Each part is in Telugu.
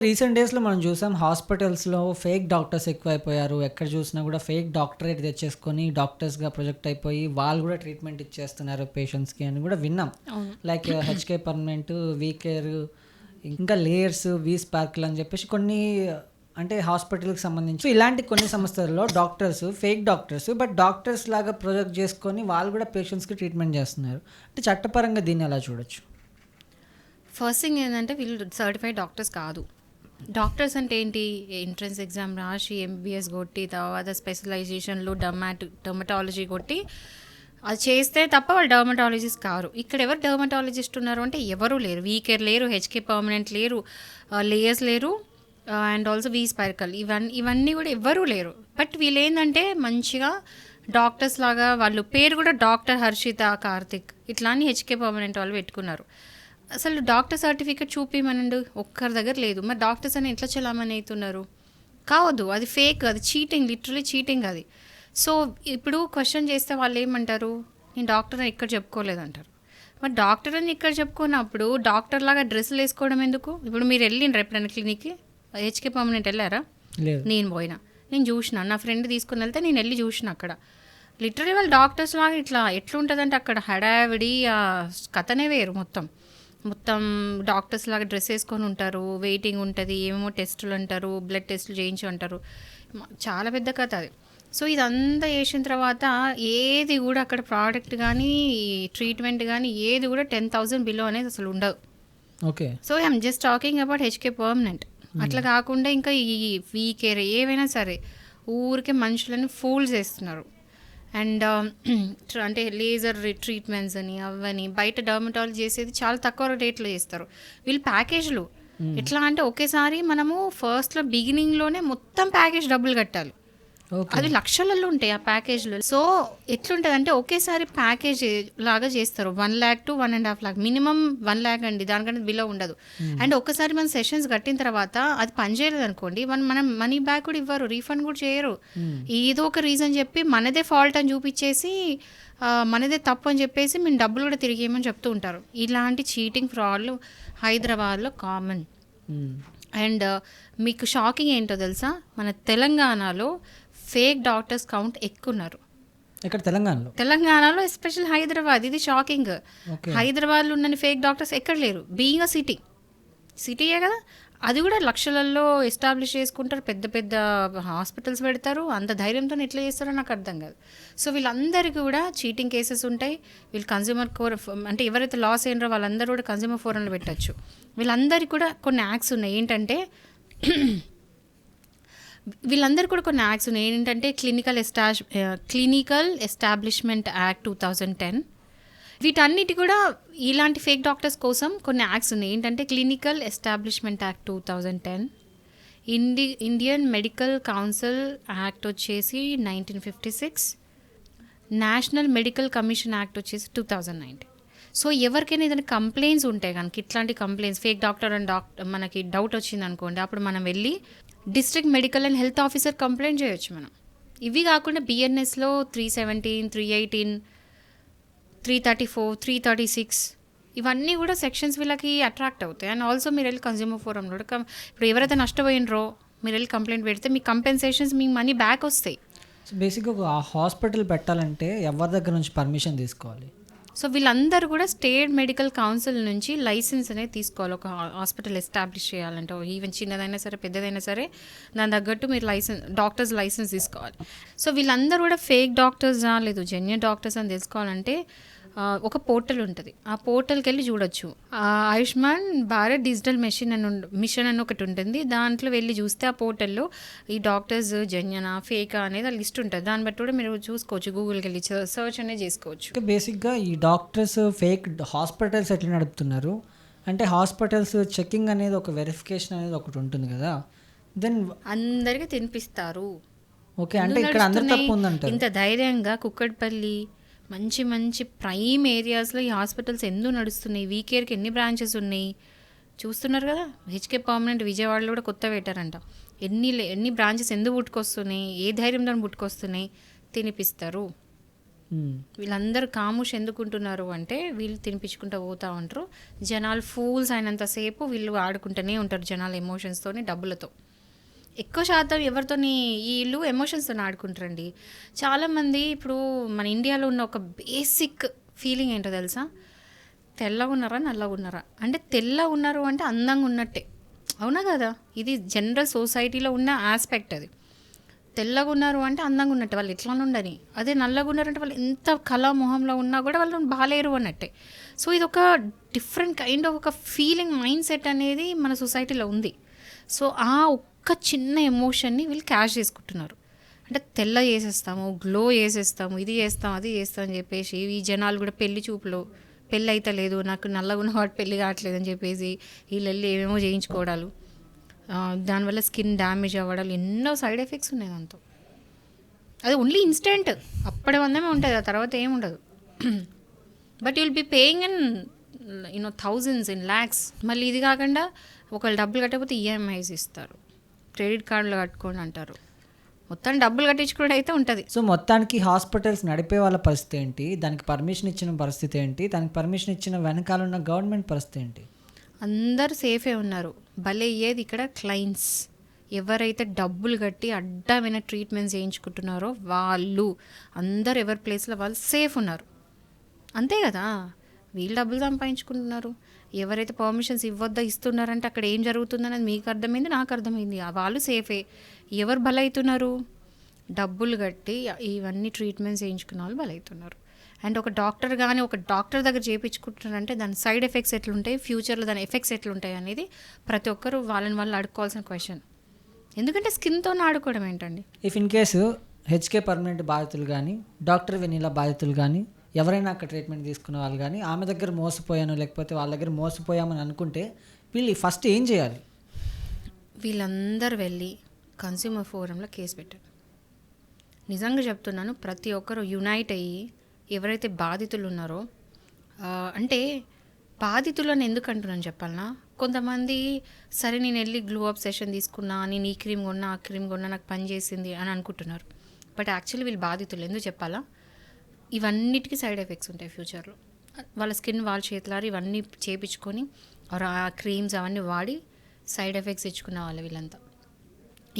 రీసెంట్ డేస్‌లో మనం చూసాం హాస్పిటల్స్‌లో ఫేక్ డాక్టర్స్ ఎక్కువైపోయారు. ఎక్కడ చూసినా కూడా ఫేక్ డాక్టరేట్ తెచ్చేసుకొని డాక్టర్స్‌గా ప్రొజెక్ట్ అయిపోయి వాళ్ళు కూడా ట్రీట్మెంట్ ఇచ్చేస్తున్నారు పేషెంట్స్‌కి అని కూడా విన్నాం. Like HK permanent, we care ఇంకా లేయర్స్, వీ స్పార్కిల్ అని చెప్పేసి కొన్ని అంటే హాస్పిటల్‌కి సంబంధించి ఇలాంటి కొన్ని సంస్థల్లో doctors fake doctors but doctors లాగా ప్రొజెక్ట్ చేసుకొని వాళ్ళు కూడా పేషెంట్స్‌కి ట్రీట్మెంట్ చేస్తున్నారు. అంటే చట్టపరంగా దీన్ని ఎలా చూడొచ్చు? ఫస్ట్ థింగ్ ఏంటంటే వీళ్ళు సర్టిఫైడ్ డాక్టర్స్ కాదు. డాక్టర్స్ అంటే ఏంటి? ఎంట్రన్స్ ఎగ్జామ్ రాసి ఎంబీబీఎస్ కొట్టి తర్వాత స్పెషలైజేషన్‌లో డర్మాట్ డర్మటాలజీ కొట్టి అది చేస్తే తప్ప వాళ్ళు డర్మటాలజిస్ట్ కారు. ఇక్కడ ఎవరు డర్మటాలజిస్ట్ ఉన్నారు అంటే ఎవరు లేరు. వీకెర్ లేరు, హెచ్‌కే పర్మనెంట్ లేరు, లేయర్స్ లేరు అండ్ ఆల్సో వీ స్పైర్కల్ ఇవన్నీ ఇవన్నీ కూడా ఎవ్వరూ లేరు. బట్ వీళ్ళు ఏంటంటే మంచిగా డాక్టర్స్ లాగా వాళ్ళు పేరు కూడా డాక్టర్ హర్షిత కార్తిక్ ఇట్లా అని హెచ్‌కే పర్మనెంట్ వాళ్ళు పెట్టుకున్నారు. అసలు డాక్టర్ సర్టిఫికేట్ చూపిమనండి ఒక్కరి దగ్గర లేదు. మరి డాక్టర్స్ అని ఎట్లా చలామణి అవుతున్నారు? కావద్దు. అది ఫేక్ అది చీటింగ్ లిటరల్లీ చీటింగ్ అది. సో ఇప్పుడు క్వెషన్ చేస్తే వాళ్ళు ఏమంటారు? నేను డాక్టర్ అని ఇక్కడ చెప్పుకోలేదంటారు. మరి డాక్టర్ అని ఇక్కడ చెప్పుకున్నప్పుడు డాక్టర్ లాగా డ్రెస్సులు వేసుకోవడం ఎందుకు? ఇప్పుడు మీరు వెళ్ళిండ్రా ఎప్పుడైనా క్లినిక్‌కి? హెచ్‌కే పర్మనెంట్ వెళ్ళారా? లేదు. నేను పోయినా. నేను చూసిన. నా ఫ్రెండ్ తీసుకొని వెళ్తే నేను వెళ్ళి చూసిన అక్కడ. లిటరల్లీ వాళ్ళు డాక్టర్స్ లాగా ఇట్లా ఎట్లుంటదంటే అక్కడ హడావిడి ఆ కథనే వేరు మొత్తం. మొత్తం డాక్టర్స్ లాగా డ్రెస్ వేసుకొని ఉంటారు. వెయిటింగ్ ఉంటది. ఏమేమో టెస్టులు అంటారు. బ్లడ్ టెస్టులు చేయించు అంటారు. చాలా పెద్ద కథ అది. సో ఇదంతా చేసిన తర్వాత ఏది కూడా అక్కడ ప్రోడక్ట్ గానీ, ట్రీట్మెంట్ గానీ ఏది కూడా 10,000 బిలో అనేది అసలు ఉండదు. Okay. So I am just talking about HK permanent. అట్లా కాకుండా ఇంకా ఈ వీ కేర్ ఏవైనా సరే ఊరికే మనుషులని ఫూల్ చేస్తున్నారు. అండ్ ట్ర అంటే లేజర్ ట్రీట్మెంట్స్ అని అవని బయట డర్మటాలజీ చేసేది చాలా తక్కువ రేట్‌లో చేస్తారు. వీళ్ళు ప్యాకేజ్‌లు. ఎట్లా అంటే ఒకేసారి మనము ఫస్ట్‌లో బిగినింగ్‌లోనే మొత్తం ప్యాకేజ్ డబ్బులు కట్టాలి. అది లక్షలలో ఉంటాయి ఆ ప్యాకేజ్‌లు. సో ఎట్లుంటదంటే ఒకేసారి ప్యాకేజ్ లాగా చేస్తారు. 1,00,000 టు 1 1/2 మినిమమ్ 1,00,000 అండి. దానికంటే బిలో ఉండదు. హ్మ్. అండ్ ఒక్కసారి మనం సెషన్స్ కట్టిన తర్వాత అది పనిచేయలేదనుకోండి మనం మనం మనీ బ్యాక్ కూడా ఇవ్వరు. రీఫండ్ కూడా చేయరు. హ్మ్. ఏదో ఒక రీజన్ చెప్పి మనదే ఫాల్ట్ అని చూపించేసి మనదే తప్పు అని చెప్పేసి మేము డబ్బులు కూడా తిరిగి ఇయ్యమని చెప్తూ ఉంటారు. ఇలాంటి చీటింగ్ ఫ్రాడ్‌లు హైదరాబాద్‌లో కామన్. హ్మ్. అండ్ మీకు షాకింగ్ ఏంటో తెలుసా? మన తెలంగాణలో ఫేక్ డాక్టర్స్ కౌంట్ ఎక్కువున్నారు. ఎక్కడ తెలంగాణలో? తెలంగాణలో ఎస్పెషల్ హైదరాబాద్ ఇది షాకింగ్. హైదరాబాద్‌లో ఉన్నన్ని ఫేక్ డాక్టర్స్ ఎక్కడ లేరు. Being a city. సిటీయే కదా! అది కూడా లక్షలల్లో ఎస్టాబ్లిష్ చేసుకుంటారు. పెద్ద పెద్ద హాస్పిటల్స్ పెడతారు. అంత ధైర్యంతోని ఎట్లా చేస్తారో నాకు అర్థం కాదు. సో వీళ్ళందరికీ కూడా చీటింగ్ కేసెస్ ఉంటాయి. వీళ్ళు కన్స్యూమర్ కోర్ అంటే ఎవరైతే లాస్ అయినరో వాళ్ళందరూ కూడా కన్స్యూమర్ ఫోరంలో పెట్టొచ్చు. వీళ్ళందరికీ కూడా కొన్ని యాక్ట్స్ ఉన్నాయి. ఏంటంటే వీళ్ళందరూ కూడా కొన్ని యాక్ట్స్ ఉన్నాయి. ఏంటంటే clinical establish clinical establishment act 2010 వీటన్నిటి కూడా ఇలాంటి ఫేక్ డాక్టర్స్ కోసం కొన్ని యాక్ట్స్ ఉన్నాయి. ఏంటంటే clinical establishment act 2010 Indian Indian medical council act వచ్చేసి 1956 నేషనల్ మెడికల్ కమిషన్ యాక్ట్ వచ్చేసి 2019 సో ఎవరికైనా ఏదైనా కంప్లైంట్స్ ఉంటే కనుక ఇట్లాంటి complaints fake doctor and doctor మనకి డౌట్ వచ్చిందనుకోండి అప్పుడు మనం వెళ్ళి district medical and health officer complaint చేయొచ్చు మనం. ఇవి కాకుండా బిఎన్ఎస్‌లో 317, 318, 334, 336 ఇవన్నీ కూడా సెక్షన్స్ వీళ్ళకి అట్రాక్ట్ అవుతాయి. అండ్ ఆల్సో మీరు వెళ్ళి కన్స్యూమర్ ఫోరంలో కూడా ఇప్పుడు ఎవరైతే నష్టపోయినరో మీరు వెళ్ళి కంప్లైంట్ పెడితే మీ కంపెన్సేషన్స్ మీకు మనీ బ్యాక్ వస్తాయి. సో బేసిక్‌గా ఒక హాస్పిటల్ పెట్టాలంటే ఎవరి దగ్గర నుంచి పర్మిషన్ తీసుకోవాలి? సో వీళ్ళందరూ కూడా స్టేట్ మెడికల్ కౌన్సిల్ నుంచి లైసెన్స్ అనేది తీసుకోవాలి. ఒక హాస్పిటల్ ఎస్టాబ్లిష్ చేయాలంటే ఈవెన్ చిన్నదైనా సరే, పెద్దదైనా సరే దాని తగ్గట్టు మీరు లైసెన్స్ డాక్టర్స్ లైసెన్స్ తీసుకోవాలి. సో వీళ్ళందరూ కూడా ఫేక్ డాక్టర్స్ లేదు జెన్యున్ డాక్టర్స్ అని తెలుసుకోవాలంటే ఒక పోర్టల్ ఉంటది. ఆ పోర్టల్‌కెళ్ళి చూడొచ్చు. Ah, Ayushman Bharat digital machine అని మిషన్ అని ఒకటి ఉంటుంది. దాంట్లో వెళ్ళి చూస్తే ఆ పోర్టల్‌లో ఈ డాక్టర్స్ జెన్యూనా, ఫేకా అనేది ఆ లిస్ట్ ఉంటది. దాన్ని బట్టి కూడా మీరు చూసుకోవచ్చు. గూగుల్‌కెళ్ళి స సెర్చ్ అనేది చేసుకోవచ్చు. బేసిక్‌గా ఈ డాక్టర్స్ ఫేక్ హాస్పిటల్స్ ఎట్లా నడుపుతున్నారు? అంటే హాస్పిటల్స్ చెకింగ్ అనేది ఒక వెరిఫికేషన్ అనేది ఒకటి ఉంటుంది కదా! దెన్ అందరికి తినిపిస్తారు. ఓకే. అంటే ఇక్కడ అందరి? తప్పు ఉందంటారు. ఇంత ధైర్యంగా కుక్కట్పల్లి మంచి మంచి ప్రైమ్ ఏరియాస్‌లో ఈ హాస్పిటల్స్ ఎందుకు నడుస్తున్నాయి? వీ కేర్‌కి ఎన్ని బ్రాంచెస్ ఉన్నాయి? చూస్తున్నారు కదా! హెచ్‌కే పర్మనెంట్ విజయవాడలో కూడా కొత్తగా పెట్టారంట. ఎన్ని ఎన్ని బ్రాంచెస్ ఎందుకు పుట్టుకొస్తున్నాయి? ఏ ధైర్యంతోని పుట్టుకొస్తున్నాయి? తినిపిస్తారు. వీళ్ళందరూ కాముష్ ఎందుకుంటున్నారు అంటే వీళ్ళు తినిపించుకుంటూ పోతూ ఉంటారు జనాలు ఫూల్స్ అయినంతసేపు వీళ్ళు ఆడుకుంటూనే ఉంటారు జనాల ఎమోషన్స్తోని డబ్బులతో ఎక్కువ శాతం ఎవరితోని వీళ్ళు ఎమోషన్స్తో ఆడుకుంటారండి. చాలామంది ఇప్పుడు మన ఇండియాలో ఉన్న ఒక బేసిక్ ఫీలింగ్ ఏంటో తెలుసా? తెల్లగా ఉన్నారా నల్లగా ఉన్నారా? అంటే తెల్లగా ఉన్నారు అంటే అందంగా ఉన్నట్టే. అవునా కదా? ఇది జనరల్ సొసైటీలో ఉన్న ఆస్పెక్ట్ అది. తెల్లగా ఉన్నారు అంటే అందంగా ఉన్నట్టు వాళ్ళు ఎట్లా ఉండని అదే నల్లగా ఉన్నారంటే వాళ్ళు ఎంత కళా మొహంలో ఉన్నా కూడా వాళ్ళు బాగాలేరు అన్నట్టే. సో ఇది ఒక డిఫరెంట్ కైండ్ ఆఫ్ ఒక ఫీలింగ్ మైండ్ సెట్ అనేది మన సొసైటీలో ఉంది. సో ఆ ఒక్క చిన్న ఎమోషన్ని వీళ్ళు క్యాష్ చేసుకుంటున్నారు. అంటే తెల్ల చేసేస్తాము గ్లో చేసేస్తాము ఇది చేస్తాం అది చేస్తాం అని చెప్పేసి ఈ జనాలు కూడా పెళ్ళి చూపులో పెళ్ళి అయితే లేదు నాకు నల్లగా ఉన్న వాడు పెళ్ళి కావట్లేదు అని చెప్పేసి వీళ్ళు వెళ్ళి ఏమేమో చేయించుకోవడాలు. దానివల్ల స్కిన్ డ్యామేజ్ అవ్వడాలు ఎన్నో సైడ్ ఎఫెక్ట్స్ ఉన్నాయి దాంతో. అది ఓన్లీ ఇన్స్టెంట్. అప్పటి వందమే ఉంటుంది ఆ తర్వాత ఏమి ఉండదు. But you'll be paying in you know thousands in lakhs. మళ్ళీ ఇది కాకుండా ఒకళ్ళు డబ్బులు కట్టకపోతే ఈఎంఐస్ ఇస్తారు. క్రెడిట్ కార్డులు కట్టుకోండి అంటారు. మొత్తం డబ్బులు కట్టించుకోవడం అయితే ఉంటుంది. సో మొత్తానికి హాస్పిటల్స్ నడిపే వాళ్ళ పరిస్థితి ఏంటి? దానికి పర్మిషన్ ఇచ్చిన పరిస్థితి ఏంటి? దానికి పర్మిషన్ ఇచ్చిన వెనకాల ఉన్న గవర్నమెంట్ పరిస్థితి ఏంటి? అందరు సేఫే ఉన్నారు. భలే అయ్యేది ఇక్కడ? క్లయింట్స్ ఎవరైతే డబ్బులు కట్టి అడ్డమైన ట్రీట్మెంట్స్ చేయించుకుంటున్నారో వాళ్ళు అందరు ఎవరి ప్లేస్లో వాళ్ళు సేఫ్ ఉన్నారు. అంతే కదా? వీళ్ళు డబ్బులు సంపాదించుకుంటున్నారు. ఎవరైతే పర్మిషన్స్ ఇవ్వద్దా ఇస్తున్నారంటే అక్కడ ఏం జరుగుతుందనేది మీకు అర్థమైంది నాకు అర్థమైంది. ఆ వాళ్ళు సేఫే ఎవరు బలవుతున్నారు డబ్బులు కట్టి ఇవన్నీ ట్రీట్మెంట్స్ చేయించుకున్న వాళ్ళు బలవుతున్నారు అండ్ ఒక డాక్టర్ కానీ ఒక డాక్టర్ దగ్గర చేయించుకుంటున్నారంటే దాని సైడ్ ఎఫెక్ట్స్ ఎట్లుంటాయి? ఫ్యూచర్లో దాని ఎఫెక్ట్స్ ఎట్లుంటాయి అనేది ప్రతి ఒక్కరు వాళ్ళని వాళ్ళు అడుక్కోవాల్సిన క్వశ్చన్ ఎందుకంటే స్కిన్తో ఆడుకోవడం ఏంటండి? If in case HK permanent బాధితులు కానీ డాక్టర్ వెనీలా బాధితులు కానీ ఎవరైనా అక్కడ ట్రీట్మెంట్ తీసుకునే వాళ్ళు కానీ ఆమె దగ్గర మోసపోయాను లేకపోతే వాళ్ళ దగ్గర మోసపోయామని అనుకుంటే వీళ్ళు ఫస్ట్ ఏం చేయాలి? వీళ్ళందరూ వెళ్ళి కన్స్యూమర్ ఫోరంలో కేసు పెట్టారు. నిజంగా చెప్తున్నాను ప్రతి ఒక్కరు యునైట్ అయ్యి ఎవరైతే బాధితులు ఉన్నారో అంటే బాధితులను ఎందుకు అంటున్నాను చెప్పాలనా? కొంతమంది సరే నేను వెళ్ళి గ్లూ అప్ సెషన్ తీసుకున్నా నేను ఈ క్రీమ్ కొన్నా ఆ క్రీమ్ కొన్నా నాకు పని చేసింది అని అనుకుంటున్నారు. బట్ యాక్చువల్లీ వీళ్ళు బాధితులు ఎందుకు చెప్పాలా? ఇవన్నిటికీ సైడ్ ఎఫెక్ట్స్ ఉంటాయి ఫ్యూచర్లో వాళ్ళ స్కిన్ వాళ్ళ చేతులారు ఇవన్నీ చేపించుకొని ఆ క్రీమ్స్ అవన్నీ వాడి సైడ్ ఎఫెక్ట్స్ ఇచ్చుకున్న వాళ్ళు వీళ్ళంతా.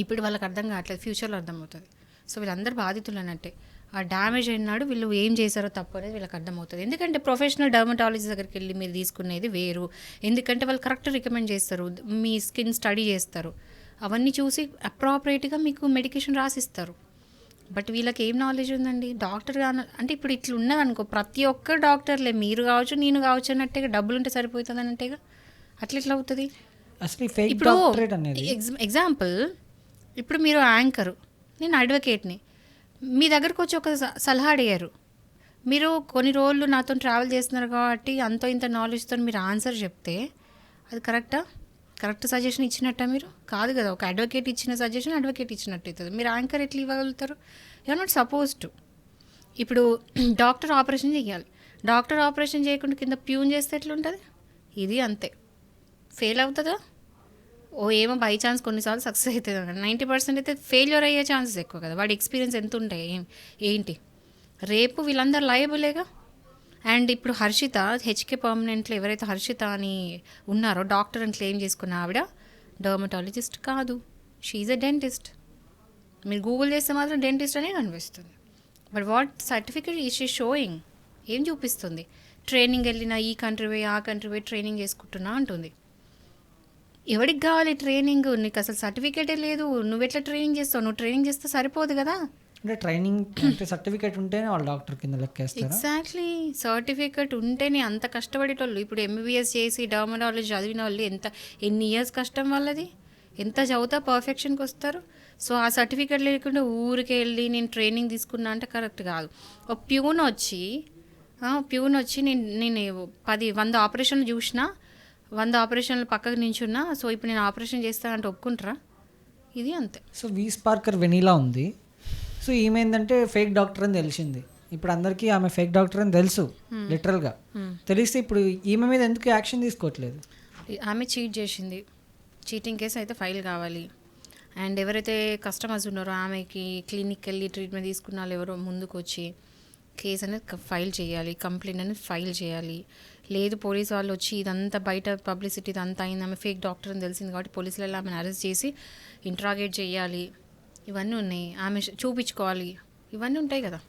ఇప్పుడు వాళ్ళకి అర్థం కావట్లేదు ఫ్యూచర్లో అర్థమవుతుంది. సో వీళ్ళందరూ బాధితులు అన్నట్టే ఆ డ్యామేజ్ అయినాడు వీళ్ళు ఏం చేశారో తప్పు అనేది వీళ్ళకి అర్థమవుతుంది. ఎందుకంటే ప్రొఫెషనల్ డర్మటాలజీ దగ్గరికి వెళ్ళి మీరు తీసుకునేది వేరు. ఎందుకంటే వాళ్ళు కరెక్ట్ రికమెండ్ చేస్తారు. మీ స్కిన్ స్టడీ చేస్తారు. అవన్నీ చూసి అప్రాపరేట్గా మీకు మెడికేషన్ రాసిస్తారు. బట్ వీళ్ళకి ఏం నాలెడ్జ్ ఉందండి? డాక్టర్ కాను అంటే ఇప్పుడు ఇట్లా ఉన్నది అనుకో ప్రతి ఒక్క డాక్టర్లే మీరు కావచ్చు నేను కావచ్చు అన్నట్టుగా డబ్బులు ఉంటే సరిపోతుంది అన్నట్టుగా? అట్లా ఎట్లా అవుతుంది? అసలు ఇప్పుడు ఎగ్జాంపుల్ ఇప్పుడు మీరు యాంకరు నేను అడ్వకేట్ని మీ దగ్గరకు వచ్చి ఒక సలహా అడిగారు. మీరు కొన్ని రోజులు నాతో ట్రావెల్ చేస్తున్నారు కాబట్టి అంతో ఇంత నాలెడ్జ్తో మీరు ఆన్సర్ చెప్తే అది కరెక్టా కరెక్ట్ సజెషన్ ఇచ్చినట్ట మీరు? కాదు కదా ఒక అడ్వకేట్ ఇచ్చిన సజెషన్ అడ్వకేట్ ఇచ్చినట్టు అవుతుంది. మీరు యాంకర్ ఎట్లా ఇవ్వగలుగుతారు? You are not suppose to ఇప్పుడు డాక్టర్ ఆపరేషన్ చేయాలి డాక్టర్ ఆపరేషన్ చేయకుండా కింద ప్యూన్ చేస్తే ఎట్లుంటుంది? ఇది అంతే. ఫెయిల్ అవుతుందా? ఓ ఏమో బై ఛాన్స్ కొన్నిసార్లు సక్సెస్ అవుతుంది నైంటీ పర్సెంట్ అయితే ఫెయిల్యూర్ అయ్యే ఛాన్సెస్ ఎక్కువ కదా. వాడి ఎక్స్పీరియన్స్ ఎంత ఉంటాయి? ఏం ఏంటి? రేపు వీళ్ళందరూ లయబులేగా అండ్ ఇప్పుడు హర్షిత హెచ్కే పర్మనెంట్లో ఎవరైతే హర్షిత అని ఉన్నారో డాక్టర్ అని క్లెయిమ్ చేసుకున్న ఆవిడ డర్మటాలజిస్ట్ కాదు. షీఈ్ అ డెంటిస్ట్ మీరు గూగుల్ చేస్తే మాత్రం డెంటిస్ట్ అనే కనిపిస్తుంది. But what certificate is she showing ఏం చూపిస్తుంది? ట్రైనింగ్ వెళ్ళిన ఈ కంట్రీ పోయి ఆ కంట్రీ పోయి ట్రైనింగ్ చేసుకుంటున్నా అంటుంది. ఎవరికి కావాలి ట్రైనింగ్ నీకు అసలు సర్టిఫికేటే లేదు. నువ్వు ఎట్లా ట్రైనింగ్ చేస్తావు? నువ్వు ట్రైనింగ్ చేస్తే సరిపోదు కదా? అంటే ట్రైనింగ్ అంటే సర్టిఫికేట్ ఉంటేనే వాళ్ళు డాక్టర్ కింద లెక్కేస్తారా? ఎగ్జాక్ట్లీ సర్టిఫికేట్ ఉంటేనే అంత కష్టపడేటోళ్ళు. ఇప్పుడు ఎంబీబీఎస్ చేసి డర్మటాలజీ చదివిన వాళ్ళు ఎంత ఎన్ని ఇయర్స్ కష్టం వాళ్ళది? ఎంత చదువుతా పర్ఫెక్షన్కి వస్తారు? సో ఆ సర్టిఫికేట్ లేకుండా ఊరికి వెళ్ళి నేను ట్రైనింగ్ తీసుకున్నా అంటే కరెక్ట్ కాదు. ఒక ప్యూన్ వచ్చి ప్యూన్ వచ్చి నేను నేను పది వంద ఆపరేషన్లు చూసినా వంద ఆపరేషన్లు పక్కకు నించున్నా సో ఇప్పుడు నేను ఆపరేషన్ చేస్తానంటే ఒప్పుకుంటారా? ఇది అంతే. సో వీ స్పార్కర్ వెనీలా ఉంది. సో ఈమె ఏంటంటే ఫేక్ డాక్టర్ అని తెలిసింది. ఇప్పుడు అందరికీ ఆమె ఫేక్ డాక్టర్ అని తెలుసు లిటరల్గా. తెలిస్తే ఇప్పుడు ఈమె మీద ఎందుకు యాక్షన్ తీసుకోవట్లేదు? ఆమె చీట్ చేసింది. చీటింగ్ కేసు అయితే ఫైల్ కావాలి. అండ్ ఎవరైతే కస్టమర్స్ ఉన్నారో ఆమెకి క్లినిక్ వెళ్ళి ట్రీట్మెంట్ తీసుకున్న వాళ్ళు ఎవరో ముందుకు వచ్చి కేసు అనేది ఫైల్ చేయాలి. కంప్లైంట్ అనేది ఫైల్ చేయాలి. లేదు పోలీస్ వాళ్ళు వచ్చి ఇదంతా బయట పబ్లిసిటీ ఇదంతా అయింది ఆమె ఫేక్ డాక్టర్ అని తెలిసింది కాబట్టి పోలీసులు వెళ్ళి ఆమెను అరెస్ట్ చేసి ఇంట్రాగేట్ చేయాలి. ఇవన్నీ ఉన్నాయి. ఆమె చూపించుకోవాలి. ఇవన్నీ ఉంటాయి కదా.